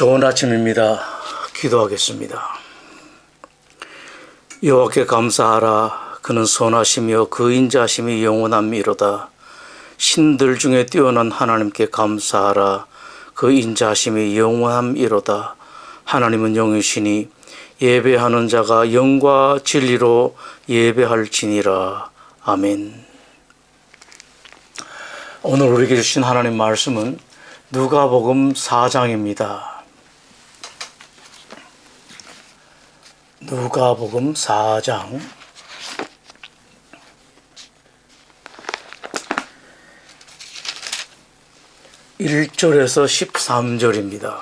좋은 아침입니다. 기도하겠습니다. 여호와께 감사하라. 그는 선하시며 그 인자심이 영원함이로다. 신들 중에 뛰어난 하나님께 감사하라. 그 인자심이 영원함이로다. 하나님은 영이시니 예배하는 자가 영과 진리로 예배할지니라. 아멘. 오늘 우리에게 주신 하나님 말씀은 누가복음 4장입니다. 누가복음 4장 1절에서 13절입니다.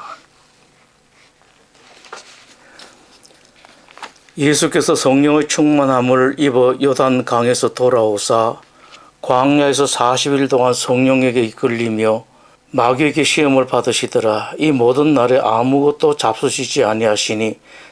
예수께서 성령의 충만함을 입어 요단 강에서 돌아오사 광야에서 40일 동안 성령에게 이끌리며 마귀에게 시험을 받으시더라. 이 모든 날에 아무것도 잡수시지 아니하시니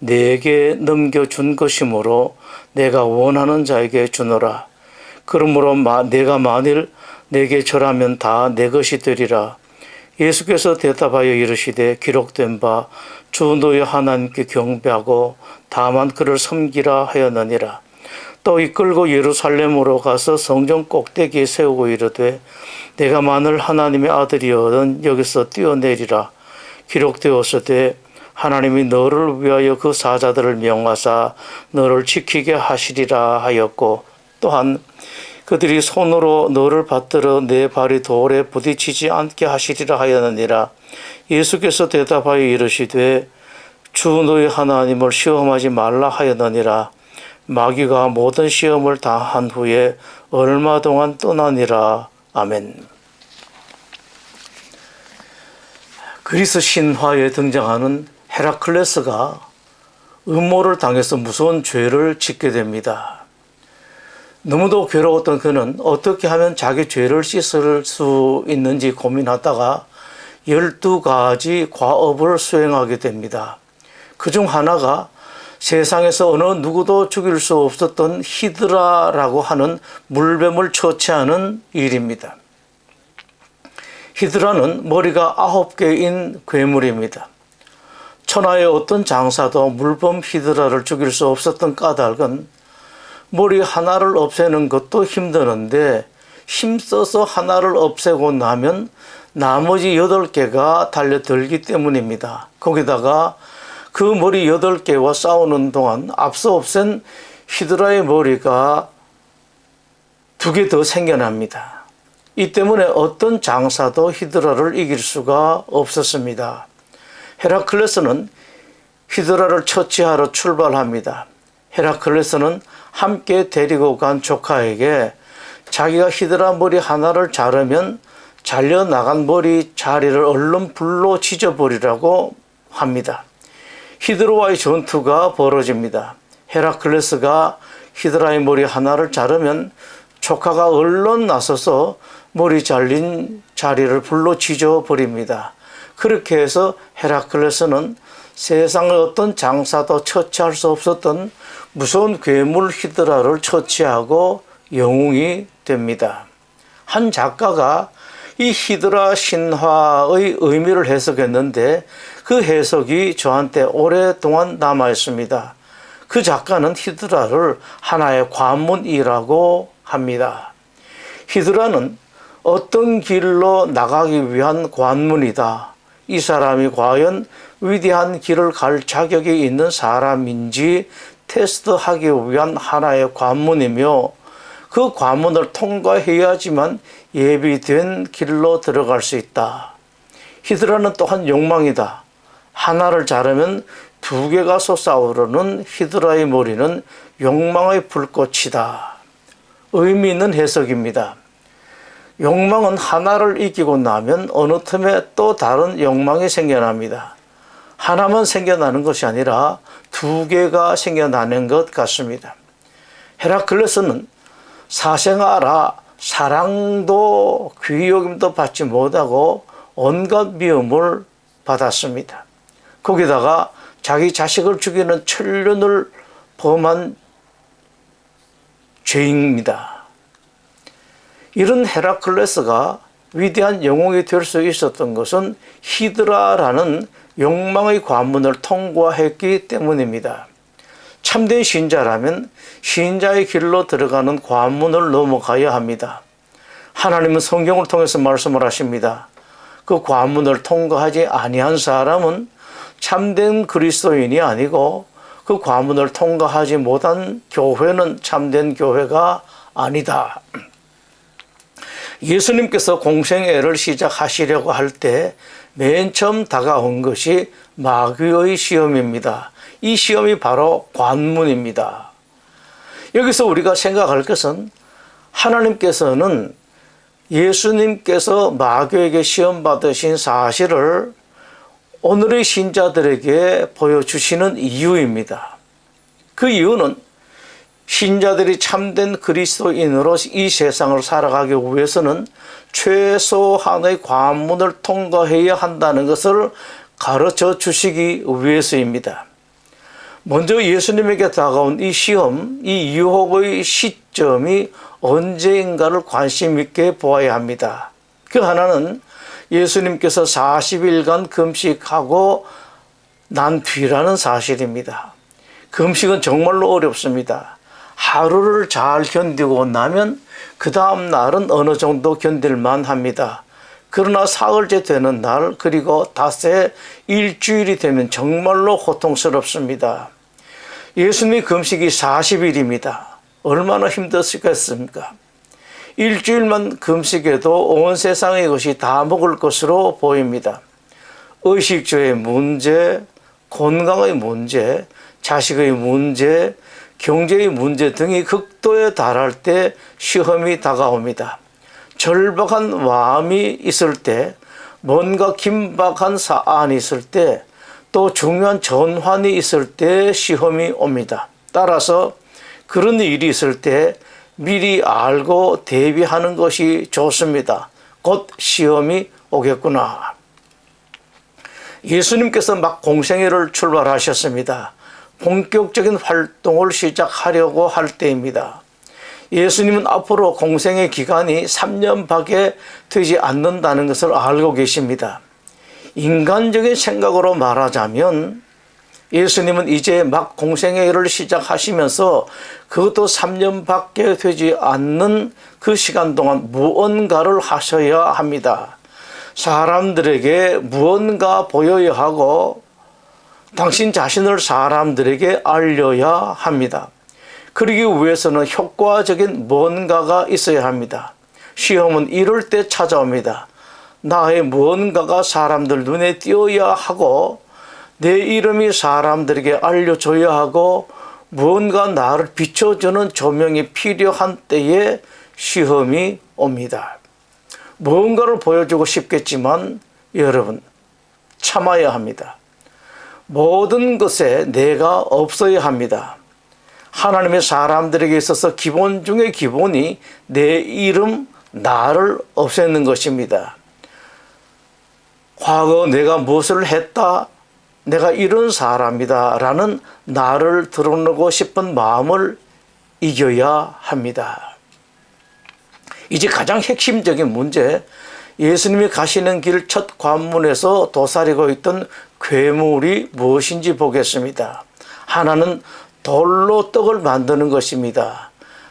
내게 넘겨준 것이므로 내가 원하는 자에게 주노라. 그러므로 내가 만일 내게 절하면 다 내 것이 되리라. 예수께서 대답하여 이르시되 기록된 바 주 너의 하나님께 경배하고 다만 그를 섬기라 하였느니라. 또 이끌고 예루살렘으로 가서 성전 꼭대기에 세우고 이르되 내가 만일 하나님의 아들이어든 여기서 뛰어내리라. 기록되었으되 하나님이 너를 위하여 그 사자들을 명하사 너를 지키게 하시리라 하였고 또한 그들이 손으로 너를 받들어 내 발이 돌에 부딪히지 않게 하시리라 하였느니라. 예수께서 대답하여 이르시되 주 너의 하나님을 시험하지 말라 하였느니라. 마귀가 모든 시험을 다 한 후에 얼마 동안 떠나니라. 아멘. 그리스 신화에 등장하는 헤라클레스가 음모를 당해서 무서운 죄를 짓게 됩니다. 너무도 괴로웠던 그는 어떻게 하면 자기 죄를 씻을 수 있는지 고민하다가 12가지 과업을 수행하게 됩니다. 그 중 하나가 세상에서 어느 누구도 죽일 수 없었던 히드라라고 하는 물뱀을 처치하는 일입니다. 히드라는 머리가 아홉 개인 괴물입니다. 천하의 어떤 장사도 물범 히드라를 죽일 수 없었던 까닭은 머리 하나를 없애는 것도 힘드는데 힘써서 하나를 없애고 나면 나머지 여덟 개가 달려들기 때문입니다. 거기다가 그 머리 여덟 개와 싸우는 동안 앞서 없앤 히드라의 머리가 두 개 더 생겨납니다. 이 때문에 어떤 장사도 히드라를 이길 수가 없었습니다. 헤라클레스는 히드라를 처치하러 출발합니다. 헤라클레스는 함께 데리고 간 조카에게 자기가 히드라 머리 하나를 자르면 잘려나간 머리 자리를 얼른 불로 지져버리라고 합니다. 히드로와의 전투가 벌어집니다. 헤라클레스가 히드라의 머리 하나를 자르면 조카가 얼른 나서서 머리 잘린 자리를 불로 지져버립니다. 그렇게 해서 헤라클레스는 세상의 어떤 장사도 처치할 수 없었던 무서운 괴물 히드라를 처치하고 영웅이 됩니다. 한 작가가 이 히드라 신화의 의미를 해석했는데 그 해석이 저한테 오랫동안 남아 있습니다. 그 작가는 히드라를 하나의 관문이라고 합니다. 히드라는 어떤 길로 나가기 위한 관문이다. 이 사람이 과연 위대한 길을 갈 자격이 있는 사람인지 테스트하기 위한 하나의 관문이며 그 관문을 통과해야지만 예비된 길로 들어갈 수 있다. 히드라는 또한 욕망이다. 하나를 자르면 두 개가 솟아오르는 히드라의 머리는 욕망의 불꽃이다. 의미 있는 해석입니다. 욕망은 하나를 이기고 나면 어느 틈에 또 다른 욕망이 생겨납니다. 하나만 생겨나는 것이 아니라 두 개가 생겨나는 것 같습니다. 헤라클레스는 사생아라 사랑도 귀여움도 받지 못하고 온갖 미움을 받았습니다. 거기다가 자기 자식을 죽이는 천륜을 범한 죄입니다. 이런 헤라클레스가 위대한 영웅이 될 수 있었던 것은 히드라라는 욕망의 관문을 통과했기 때문입니다. 참된 신자라면 신자의 길로 들어가는 관문을 넘어가야 합니다. 하나님은 성경을 통해서 말씀을 하십니다. 그 관문을 통과하지 아니한 사람은 참된 그리스도인이 아니고 그 관문을 통과하지 못한 교회는 참된 교회가 아니다. 예수님께서 공생애를 시작하시려고 할 때 맨 처음 다가온 것이 마귀의 시험입니다. 이 시험이 바로 관문입니다. 여기서 우리가 생각할 것은 하나님께서는 예수님께서 마귀에게 시험 받으신 사실을 오늘의 신자들에게 보여주시는 이유입니다. 그 이유는 신자들이 참된 그리스도인으로 이 세상을 살아가기 위해서는 최소한의 관문을 통과해야 한다는 것을 가르쳐 주시기 위해서입니다. 먼저 예수님에게 다가온 이 시험, 이 유혹의 시점이 언제인가를 관심 있게 보아야 합니다. 그 하나는 예수님께서 40일간 금식하고 난 뒤라는 사실입니다. 금식은 정말로 어렵습니다. 하루를 잘 견디고 나면 그 다음 날은 어느 정도 견딜만 합니다. 그러나 사흘째 되는 날 그리고 닷새 일주일이 되면 정말로 고통스럽습니다. 예수님의 금식이 40일입니다. 얼마나 힘드시겠습니까? 일주일만 금식해도 온 세상의 것이 다 먹을 것으로 보입니다. 의식주의 문제, 건강의 문제, 자식의 문제, 경제의 문제 등이 극도에 달할 때 시험이 다가옵니다. 절박한 마음이 있을 때, 뭔가 긴박한 사안이 있을 때, 또 중요한 전환이 있을 때 시험이 옵니다. 따라서 그런 일이 있을 때 미리 알고 대비하는 것이 좋습니다. 곧 시험이 오겠구나. 예수님께서 막 공생애를 출발하셨습니다. 본격적인 활동을 시작하려고 할 때입니다. 예수님은 앞으로 공생의 기간이 3년밖에 되지 않는다는 것을 알고 계십니다. 인간적인 생각으로 말하자면 예수님은 이제 막 공생의 일을 시작하시면서 그것도 3년밖에 되지 않는 그 시간 동안 무언가를 하셔야 합니다. 사람들에게 무언가 보여야 하고 당신 자신을 사람들에게 알려야 합니다. 그러기 위해서는 효과적인 뭔가가 있어야 합니다. 시험은 이럴 때 찾아옵니다. 나의 무언가가 사람들 눈에 띄어야 하고 내 이름이 사람들에게 알려줘야 하고 무언가 나를 비춰주는 조명이 필요한 때에 시험이 옵니다. 무언가를 보여주고 싶겠지만 여러분 참아야 합니다. 모든 것에 내가 없어야 합니다. 하나님의 사람들에게 있어서 기본 중의 기본이 내 이름, 나를 없애는 것입니다. 과거 내가 무엇을 했다, 내가 이런 사람이다 라는 나를 드러내고 싶은 마음을 이겨야 합니다. 이제 가장 핵심적인 문제, 예수님이 가시는 길 첫 관문에서 도사리고 있던 괴물이 무엇인지 보겠습니다. 하나는 돌로 떡을 만드는 것입니다.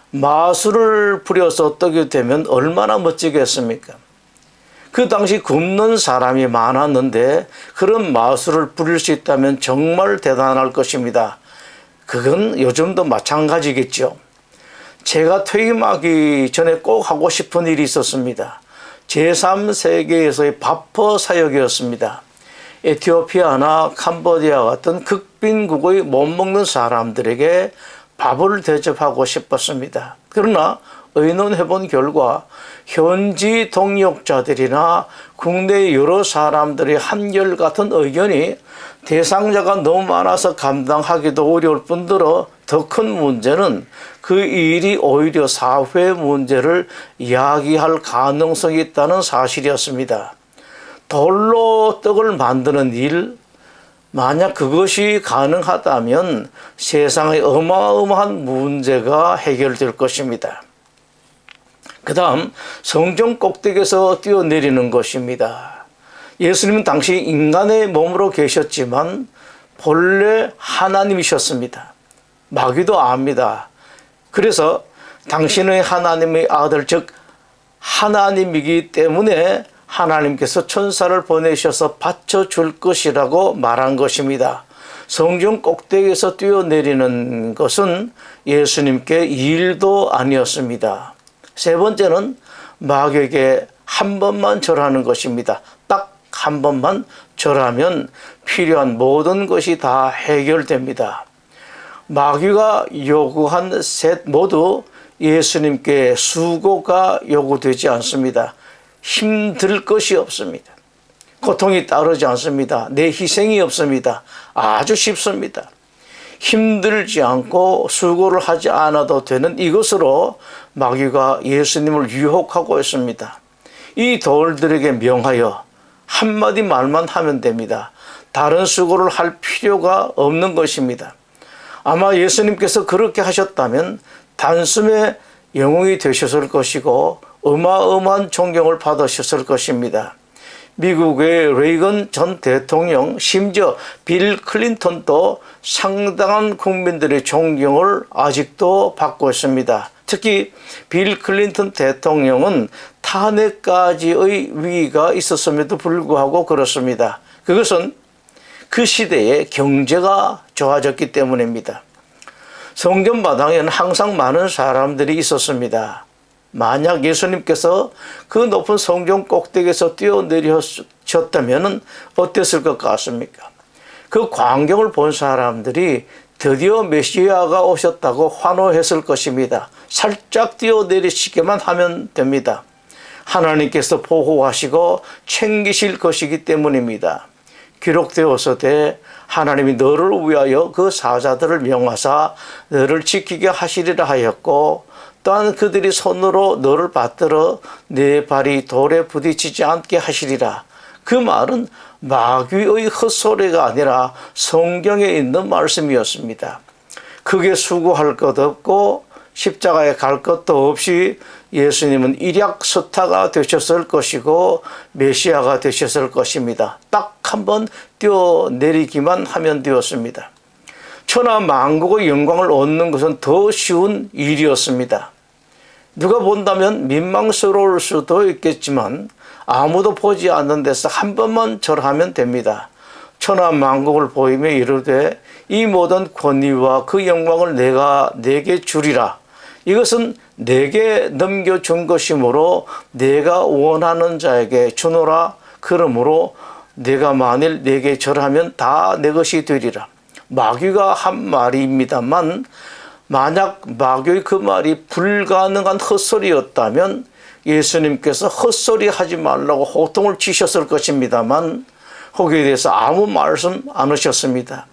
마술을 부려서 떡이 되면 얼마나 멋지겠습니까? 그 당시 굶는 사람이 많았는데 그런 마술을 부릴 수 있다면 정말 대단할 것입니다. 그건 요즘도 마찬가지겠죠. 제가 퇴임하기 전에 꼭 하고 싶은 일이 있었습니다. 제3세계에서의 바퍼 사역이었습니다. 에티오피아나 캄보디아 같은 극빈국의 못 먹는 사람들에게 밥을 대접하고 싶었습니다. 그러나 의논해 본 결과 현지 동역자들이나 국내 여러 사람들의 한결같은 의견이 대상자가 너무 많아서 감당하기도 어려울 뿐더러 더 큰 문제는 그 일이 오히려 사회 문제를 야기할 가능성이 있다는 사실이었습니다. 돌로 떡을 만드는 일, 만약 그것이 가능하다면 세상의 어마어마한 문제가 해결될 것입니다. 그 다음 성전 꼭대기에서 뛰어내리는 것입니다. 예수님은 당시 인간의 몸으로 계셨지만 본래 하나님이셨습니다. 마귀도 압니다. 그래서 당신의 하나님의 아들 즉 하나님이기 때문에 하나님께서 천사를 보내셔서 바쳐줄 것이라고 말한 것입니다. 성전 꼭대기에서 뛰어내리는 것은 예수님께 일도 아니었습니다. 세 번째는 마귀에게 한 번만 절하는 것입니다. 딱한 번만 절하면 필요한 모든 것이 다 해결됩니다. 마귀가 요구한 셋 모두 예수님께 수고가 요구되지 않습니다. 힘들 것이 없습니다. 고통이 따르지 않습니다. 내 희생이 없습니다. 아주 쉽습니다. 힘들지 않고 수고를 하지 않아도 되는 이것으로 마귀가 예수님을 유혹하고 있습니다. 이 돌들에게 명하여 한마디 말만 하면 됩니다. 다른 수고를 할 필요가 없는 것입니다. 아마 예수님께서 그렇게 하셨다면 단숨에 영웅이 되셨을 것이고 어마어마한 존경을 받으셨을 것입니다. 미국의 레이건 전 대통령, 심지어 빌 클린턴도 상당한 국민들의 존경을 아직도 받고 있습니다. 특히 빌 클린턴 대통령은 탄핵까지의 위기가 있었음에도 불구하고 그렇습니다. 그것은 그 시대에 경제가 좋아졌기 때문입니다. 성전 마당에는 항상 많은 사람들이 있었습니다. 만약 예수님께서 그 높은 성전 꼭대기에서 뛰어내리셨다면 어땠을 것 같습니까? 그 광경을 본 사람들이 드디어 메시아가 오셨다고 환호했을 것입니다. 살짝 뛰어내리시게만 하면 됩니다. 하나님께서 보호하시고 챙기실 것이기 때문입니다. 기록되어서되 하나님이 너를 위하여 그 사자들을 명하사 너를 지키게 하시리라 하였고 또한 그들이 손으로 너를 받들어 내 발이 돌에 부딪히지 않게 하시리라. 그 말은 마귀의 헛소리가 아니라 성경에 있는 말씀이었습니다. 크게 수고할 것 없고 십자가에 갈 것도 없이 예수님은 일약서타가 되셨을 것이고 메시아가 되셨을 것입니다. 딱 한 번 뛰어내리기만 하면 되었습니다. 천하 만국의 영광을 얻는 것은 더 쉬운 일이었습니다. 누가 본다면 민망스러울 수도 있겠지만 아무도 보지 않는 데서 한 번만 절하면 됩니다. 천하 만국을 보이며 이르되 이 모든 권위와 그 영광을 내가 내게 주리라. 이것은 내게 넘겨준 것이므로 내가 원하는 자에게 주노라. 그러므로 내가 만일 내게 절하면 다 내 것이 되리라. 마귀가 한 말입니다만 만약 마귀의 그 말이 불가능한 헛소리였다면 예수님께서 헛소리 하지 말라고 호통을 치셨을 것입니다만 거기에 대해서 아무 말씀 안 하셨습니다.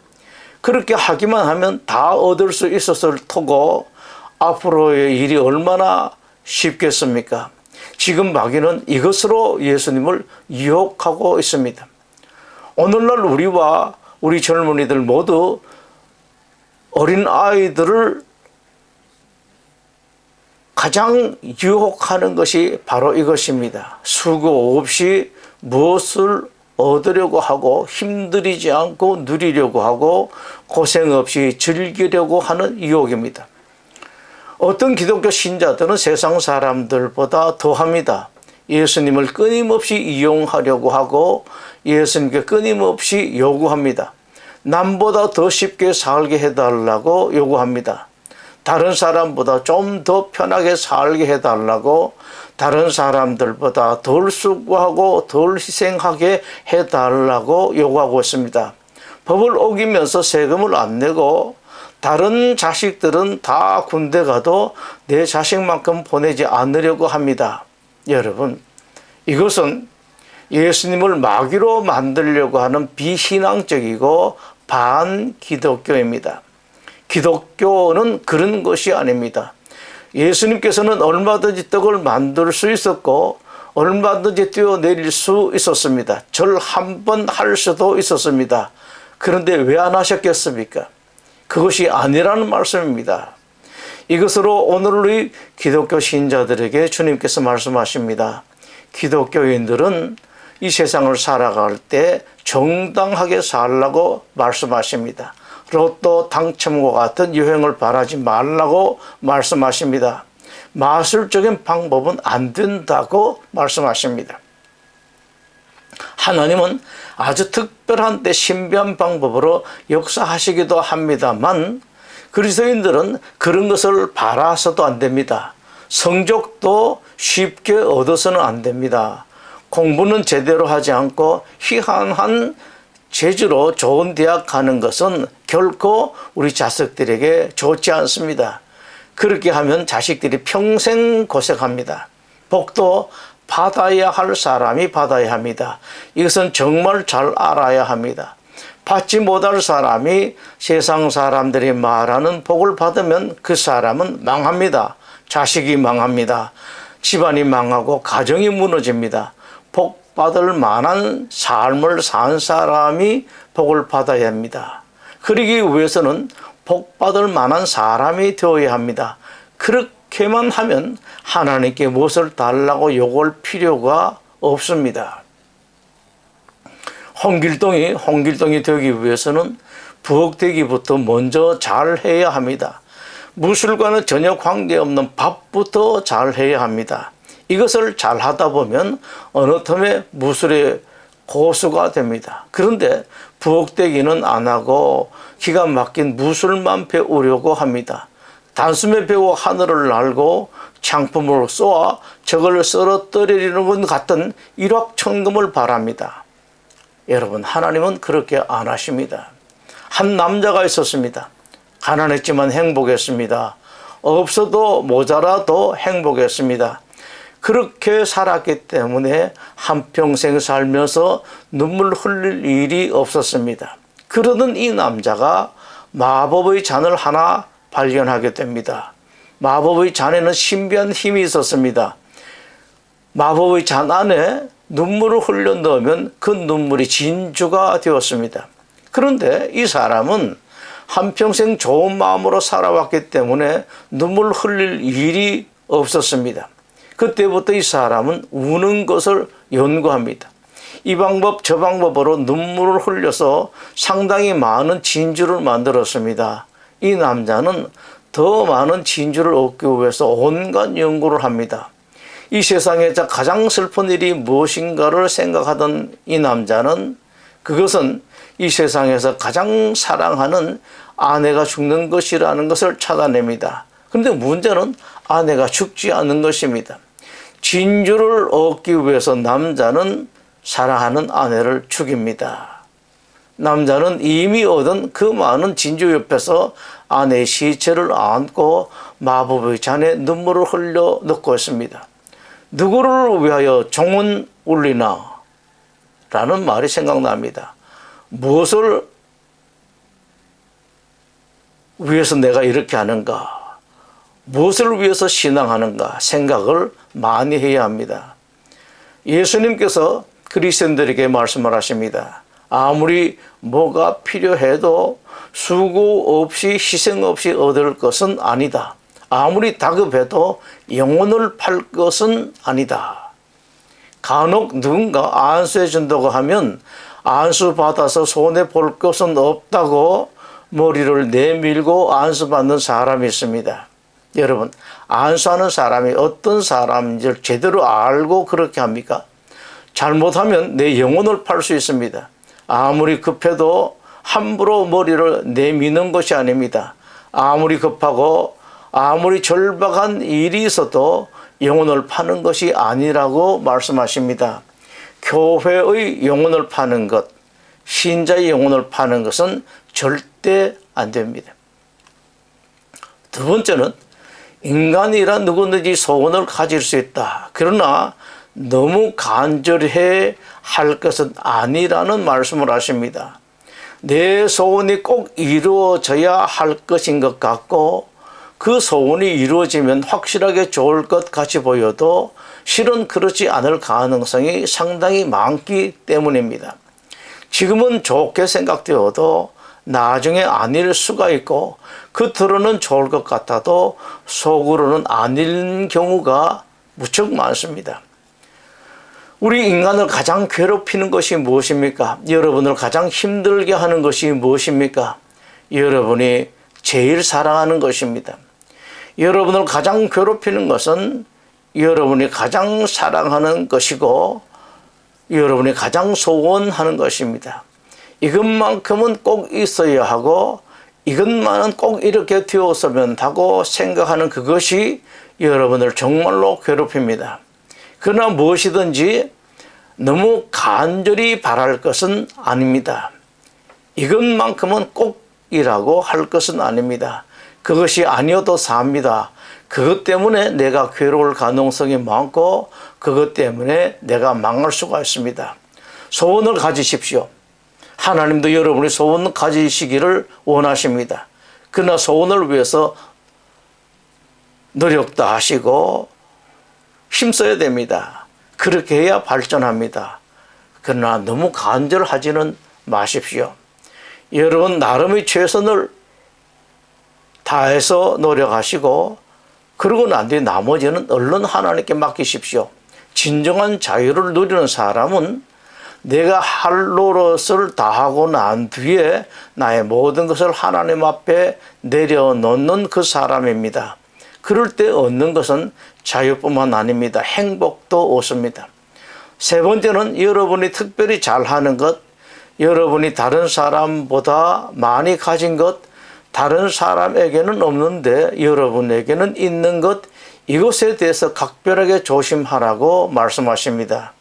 그렇게 하기만 하면 다 얻을 수 있었을 터고 앞으로의 일이 얼마나 쉽겠습니까? 지금 마귀는 이것으로 예수님을 유혹하고 있습니다. 오늘날 우리와 우리 젊은이들 모두 어린 아이들을 가장 유혹하는 것이 바로 이것입니다. 수고 없이 무엇을 얻으려고 하고 힘들이지 않고 누리려고 하고 고생 없이 즐기려고 하는 유혹입니다. 어떤 기독교 신자들은 세상 사람들보다 더합니다. 예수님을 끊임없이 이용하려고 하고 예수님께 끊임없이 요구합니다. 남보다 더 쉽게 살게 해달라고 요구합니다. 다른 사람보다 좀 더 편하게 살게 해달라고 다른 사람들보다 덜 수고하고 덜 희생하게 해달라고 요구하고 있습니다. 법을 어기면서 세금을 안 내고 다른 자식들은 다 군대 가도 내 자식만큼 보내지 않으려고 합니다. 여러분, 이것은 예수님을 마귀로 만들려고 하는 비신앙적이고 반기독교입니다. 기독교는 그런 것이 아닙니다. 예수님께서는 얼마든지 떡을 만들 수 있었고 얼마든지 뛰어내릴 수 있었습니다. 절 한 번 할 수도 있었습니다. 그런데 왜 안 하셨겠습니까? 그것이 아니라는 말씀입니다. 이것으로 오늘 우리 기독교 신자들에게 주님께서 말씀하십니다. 기독교인들은 이 세상을 살아갈 때 정당하게 살라고 말씀하십니다. 로또 당첨과 같은 유행을 바라지 말라고 말씀하십니다. 마술적인 방법은 안 된다고 말씀하십니다. 하나님은 아주 특별한 때 신비한 방법으로 역사하시기도 합니다만 그리스도인들은 그런 것을 바라서도 안 됩니다. 성적도 쉽게 얻어서는 안 됩니다. 공부는 제대로 하지 않고 희한한 재주로 좋은 대학 가는 것은 결코 우리 자식들에게 좋지 않습니다. 그렇게 하면 자식들이 평생 고생합니다. 복도 받아야 할 사람이 받아야 합니다. 이것은 정말 잘 알아야 합니다. 받지 못할 사람이 세상 사람들이 말하는 복을 받으면 그 사람은 망합니다. 자식이 망합니다. 집안이 망하고 가정이 무너집니다. 복 받을 만한 삶을 산 사람이 복을 받아야 합니다. 그러기 위해서는 복 받을 만한 사람이 되어야 합니다. 그렇게 만 하면 하나님께 무엇을 달라고 요구할 필요가 없습니다. 홍길동이 홍길동이 되기 위해서는 부엌대기부터 먼저 잘 해야 합니다. 무술과는 전혀 관계없는 밥부터 잘 해야 합니다. 이것을 잘 하다 보면 어느 틈에 무술의 고수가 됩니다. 그런데 부엌대기는 안 하고 기가 막힌 무술만 배우려고 합니다. 단숨에 배워 하늘을 날고 창품으로 쏘아 저걸 썰어뜨리는 것 같은 일확천금을 바랍니다. 여러분 하나님은 그렇게 안 하십니다. 한 남자가 있었습니다. 가난했지만 행복했습니다. 없어도 모자라도 행복했습니다. 그렇게 살았기 때문에 한평생 살면서 눈물 흘릴 일이 없었습니다. 그러던 이 남자가 마법의 잔을 하나 발견하게 됩니다. 마법의 잔에는 신비한 힘이 있었습니다. 마법의 잔 안에 눈물을 흘려 넣으면 그 눈물이 진주가 되었습니다. 그런데 이 사람은 한평생 좋은 마음으로 살아왔기 때문에 눈물 흘릴 일이 없었습니다. 그때부터 이 사람은 우는 것을 연구합니다. 이 방법 저 방법으로 눈물을 흘려서 상당히 많은 진주를 만들었습니다. 이 남자는 더 많은 진주를 얻기 위해서 온갖 연구를 합니다. 이 세상에 가장 슬픈 일이 무엇인가를 생각하던 이 남자는 그것은 이 세상에서 가장 사랑하는 아내가 죽는 것이라는 것을 찾아냅니다. 그런데 문제는 아내가 죽지 않는 것입니다. 진주를 얻기 위해서 남자는 사랑하는 아내를 죽입니다. 남자는 이미 얻은 그 많은 진주 옆에서 아내의 시체를 안고 마법의 잔에 눈물을 흘려 넣고 있습니다. 누구를 위하여 종은 울리나? 라는 말이 생각납니다. 무엇을 위해서 내가 이렇게 하는가? 무엇을 위해서 신앙하는가? 생각을 많이 해야 합니다. 예수님께서 그리스도인들에게 말씀을 하십니다. 아무리 뭐가 필요해도 수고 없이 희생 없이 얻을 것은 아니다. 아무리 다급해도 영혼을 팔 것은 아니다. 간혹 누군가 안수해 준다고 하면 안수 받아서 손해 볼 것은 없다고 머리를 내밀고 안수 받는 사람이 있습니다. 여러분, 안수하는 사람이 어떤 사람인지를 제대로 알고 그렇게 합니까? 잘못하면 내 영혼을 팔 수 있습니다. 아무리 급해도 함부로 머리를 내미는 것이 아닙니다. 아무리 급하고 아무리 절박한 일이 있어도 영혼을 파는 것이 아니라고 말씀하십니다. 교회의 영혼을 파는 것, 신자의 영혼을 파는 것은 절대 안 됩니다. 두 번째는 인간이란 누구든지 소원을 가질 수 있다. 그러나 너무 간절해 할 것은 아니라는 말씀을 하십니다. 내 소원이 꼭 이루어져야 할 것인 것 같고 그 소원이 이루어지면 확실하게 좋을 것 같이 보여도 실은 그렇지 않을 가능성이 상당히 많기 때문입니다. 지금은 좋게 생각되어도 나중에 아닐 수가 있고 겉으로는 좋을 것 같아도 속으로는 아닌 경우가 무척 많습니다. 우리 인간을 가장 괴롭히는 것이 무엇입니까? 여러분을 가장 힘들게 하는 것이 무엇입니까? 여러분이 제일 사랑하는 것입니다. 여러분을 가장 괴롭히는 것은 여러분이 가장 사랑하는 것이고 여러분이 가장 소원하는 것입니다. 이것만큼은 꼭 있어야 하고 이것만은 꼭 이렇게 되었으면 하고 생각하는 그것이 여러분을 정말로 괴롭힙니다. 그러나 무엇이든지 너무 간절히 바랄 것은 아닙니다. 이것만큼은 꼭이라고 할 것은 아닙니다. 그것이 아니어도 삽니다. 그것 때문에 내가 괴로울 가능성이 많고 그것 때문에 내가 망할 수가 있습니다. 소원을 가지십시오. 하나님도 여러분의 소원을 가지시기를 원하십니다. 그러나 소원을 위해서 노력도 하시고 힘써야 됩니다. 그렇게 해야 발전합니다. 그러나 너무 간절하지는 마십시오. 여러분 나름의 최선을 다해서 노력하시고 그러고 난 뒤에 나머지는 얼른 하나님께 맡기십시오. 진정한 자유를 누리는 사람은 내가 할 노릇을 다하고 난 뒤에 나의 모든 것을 하나님 앞에 내려놓는 그 사람입니다. 그럴 때 얻는 것은 자유뿐만 아닙니다. 행복도 얻습니다. 세 번째는 여러분이 특별히 잘하는 것, 여러분이 다른 사람보다 많이 가진 것, 다른 사람에게는 없는데 여러분에게는 있는 것, 이것에 대해서 각별하게 조심하라고 말씀하십니다.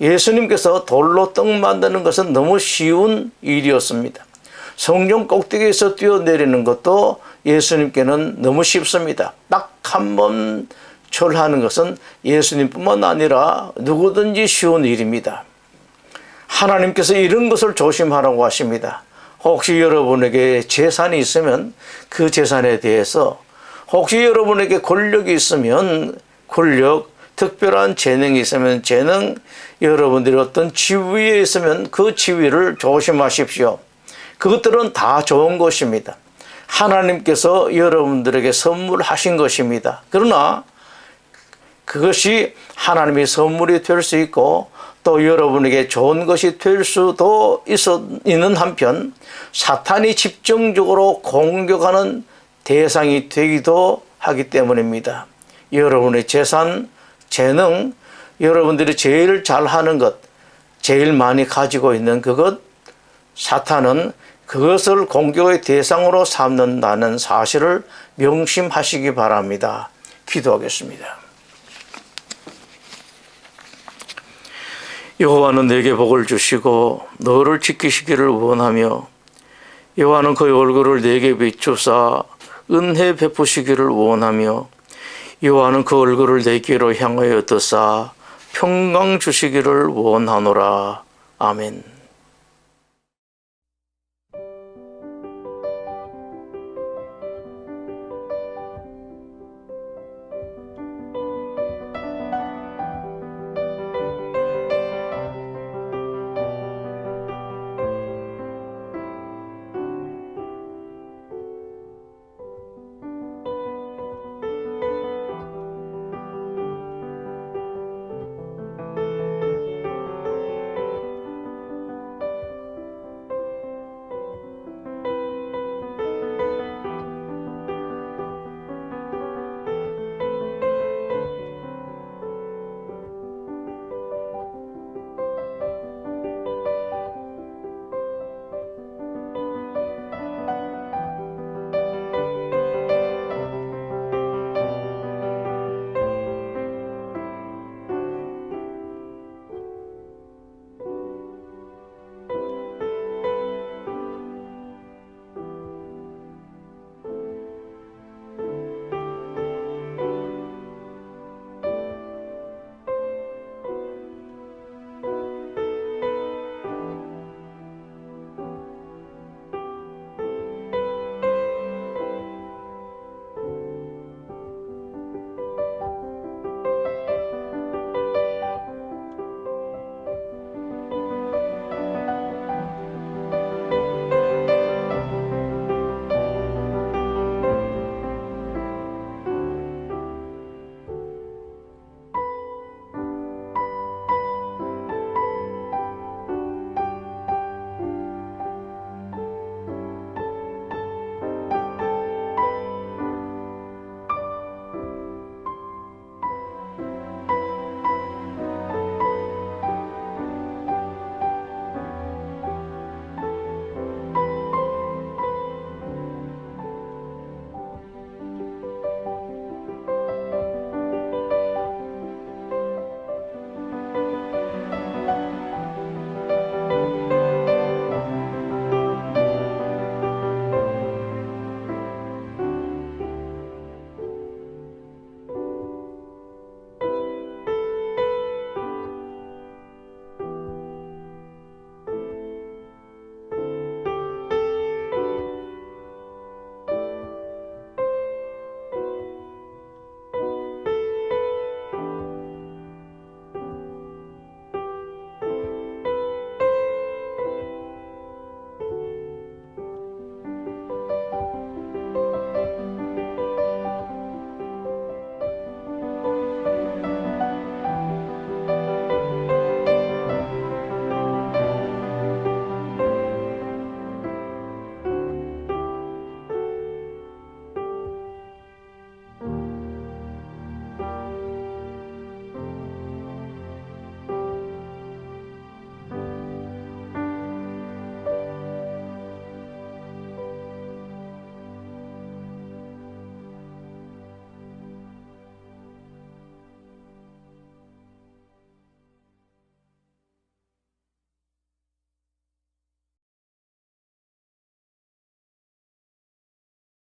예수님께서 돌로 떡 만드는 것은 너무 쉬운 일이었습니다. 성령 꼭대기에서 뛰어내리는 것도 예수님께는 너무 쉽습니다. 딱 한 번 절하는 것은 예수님뿐만 아니라 누구든지 쉬운 일입니다. 하나님께서 이런 것을 조심하라고 하십니다. 혹시 여러분에게 재산이 있으면 그 재산에 대해서 혹시 여러분에게 권력이 있으면 권력, 특별한 재능이 있으면 재능, 여러분들이 어떤 지위에 있으면 그 지위를 조심하십시오. 그것들은 다 좋은 것입니다. 하나님께서 여러분들에게 선물하신 것입니다. 그러나 그것이 하나님의 선물이 될 수 있고 또 여러분에게 좋은 것이 될 수도 있는 한편 사탄이 집중적으로 공격하는 대상이 되기도 하기 때문입니다. 여러분의 재산, 재능, 여러분들이 제일 잘하는 것, 제일 많이 가지고 있는 그것, 사탄은 그것을 공격의 대상으로 삼는다는 사실을 명심하시기 바랍니다. 기도하겠습니다. 여호와는 내게 복을 주시고 너를 지키시기를 원하며 여호와는 그의 얼굴을 내게 비추사 은혜 베푸시기를 원하며 여호와는 그 얼굴을 내게로 향하여 드사 평강 주시기를 원하노라. 아멘.